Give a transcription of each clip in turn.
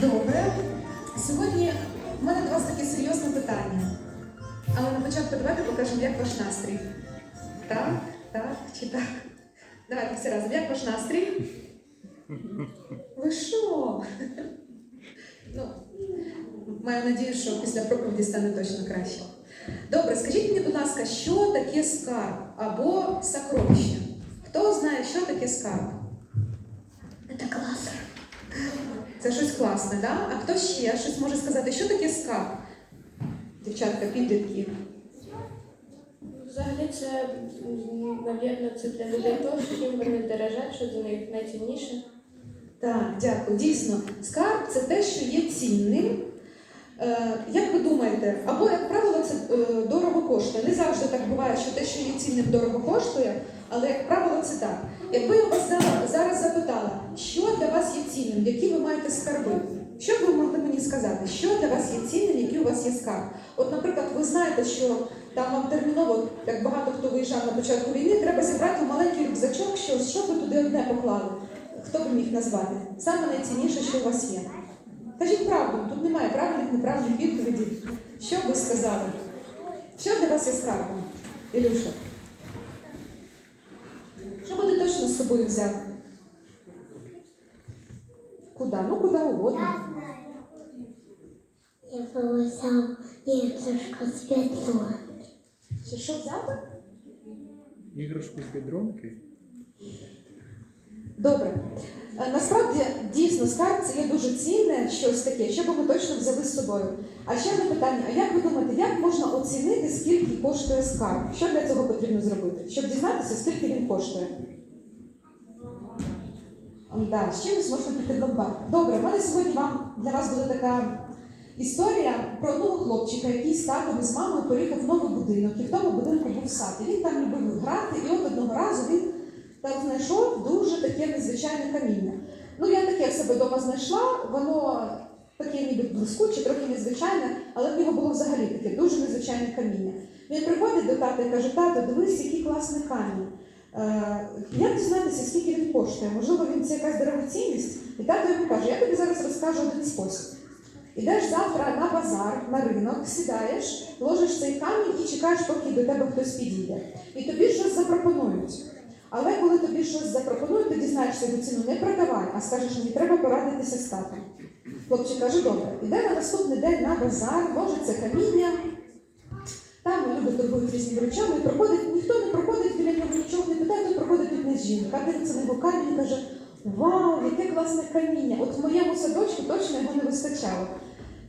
Добре. Сьогодні в мене до вас таке серйозне питання. Але на початку давайте покажемо, як ваш настрій. Так, так чи так? Давайте всі разом. Як ваш настрій? Ви що? Ну, Маю надію, що після проповіді стане точно краще. Добре, скажіть мені, будь ласка, що таке скарб або сокровище? Хто знає, що таке скарб? Це клас. Це щось класне, да? А хто ще щось може сказати, що таке скарб? Дівчатка, підлітки. Взагалі це, м, навірно, це для людей того, що їм вони дорожать, що для них найцінніше. Так, дякую. Дійсно, скарб це те, що є цінним. Е, як ви думаєте, або, як правило, це е, дорого коштує. Не завжди так буває, що те, що є цінним, дорого коштує, але, як правило, це так. Якби я вас зараз, запитала, що для вас є цінним, які ви маєте скарби, що б ви могли мені сказати, що для вас є цінним, який у вас є скарб? От, наприклад, ви знаєте, що там вам терміново, як багато хто виїжджав на початку війни, треба зібрати маленький рюкзачок щось, що ви туди одне поклали. Хто б міг назвати? Саме найцінніше, що у вас є. Кажіть правду, тут немає правильних, неправильних відповідей. Що б ви сказали? Що для вас є скарбом? Ілюша? Що буде точно з собою взяти? Куди? Ну, куди угодно. Я бы взял іграшку з петло. Чи що взяти? Іграшку з підромки? Добре. Е, Насправді, дійсно, скарб це є дуже цінне щось таке, що би ми точно взяли з собою. А ще одне питання: а як ви думаєте, як можна оцінити, скільки коштує скарб? Що для цього потрібно зробити? Щоб дізнатися, скільки він коштує? Да, з чимось можна піти до банку. Добре, в мене сьогодні вам для вас буде така історія про одного хлопчика, який з татом і з мамою переїхав в новий будинок, і в тому будинку був сад. І він там любив грати, і от одного разу він там знайшов дуже таке незвичайне каміння. Ну, я таке в себе вдома знайшла, воно таке ніби блискуче, трохи незвичайне, але в нього було взагалі таке дуже незвичайне каміння. Він приходить до тата і каже, тато, дивись, який класний камінь. Е, як дізнатися, скільки він коштує? Можливо, він це якась дорогоцінність? І тато йому каже, я тобі зараз розкажу один спосіб. Ідеш завтра на базар, на ринок, сідаєш, ложиш цей камінь і чекаєш, поки до тебе хтось підійде. І тобі щось запропонують. Але коли тобі щось запропонують, ти дізнаєшся його ціну, не продавай, а скажеш, мені треба порадитися з татом. Хлопчик каже, добре, іде на наступний день на базар, ложить це каміння. Там люди торгують різними речами, проходить, ніхто не проходить біля нього, нічого не питає, тут проходить одна жінка, дивиться на його камінь і каже, вау, яке класне каміння! От в моєму садочку точно його не вистачало.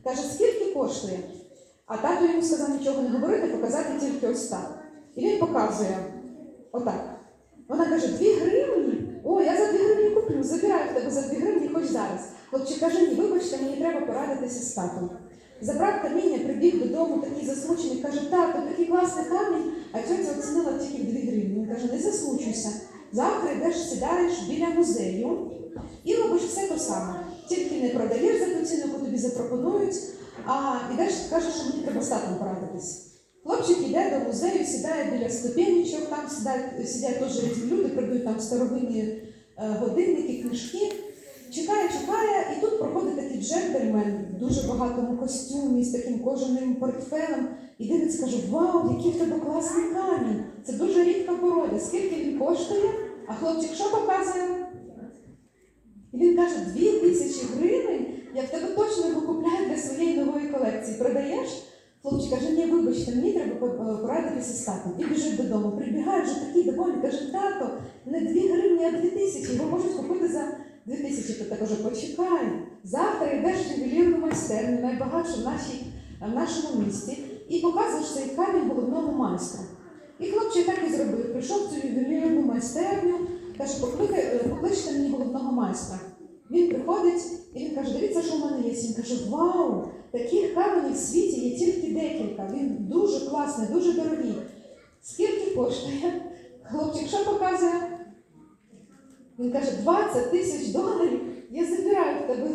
Каже, скільки коштує? А тато йому сказав нічого не говорити, показати тільки ось так. І він показує отак. Вона каже, дві гривні? О, я за дві гривні куплю, забираю в тебе за дві гривні хоч зараз. Хлопчик каже, ні, вибачте, мені треба порадитися з татом. Забрав каміння, прибіг додому, такий засмучений, каже, тато, такий класний камінь, а тетя оцінила тільки дві гривні. Він каже, не засмучуйся. Завтра йдеш, сідаєш біля музею і робиш все те саме. Тільки не продаєш за ту ціну, яку тобі запропонують, а йдеш, кажеш, що мені треба з татом порадитись. Хлопчик йде до музею, сідає біля ступенечок, там сідають, сидять теж різні люди, продають там старовинні е, годинники, книжки. Чекає, чекає, і тут проходить такий джентльмен в дуже багатому костюмі з таким кожаним портфелем. І дивиться, каже, вау, який в тебе класний камінь! Це дуже рідка порода. Скільки він коштує? А хлопчик що показує? І він каже, дві тисячі гривень, я в тебе точно його купляю для своєї нової колекції. Продаєш? Хлопчик каже, ні, вибачте, мені треба е, порадитися з татом. І біжить додому. Прибігає вже такий доволі, каже, тато, не дві гривні, а дві тисячі. Його можуть купити за дві тисячі. Тато каже, почекай. Завтра йдеш в ювелірну майстерню, найбагатшу в, нашій, в нашому місті, і показуєш цей камінь головному майстру. І хлопчик так і зробив. Прийшов в цю ювелірну майстерню, каже, е, покличте мені головного майстра. Він приходить і він каже, дивіться, що в мене є. Він каже, вау, таких каменів в світі є тільки декілька. Він дуже класний, дуже дорогий. Скільки коштує? Хлопчик що показує? Він каже, 20 тисяч доларів. Я забираю в тебе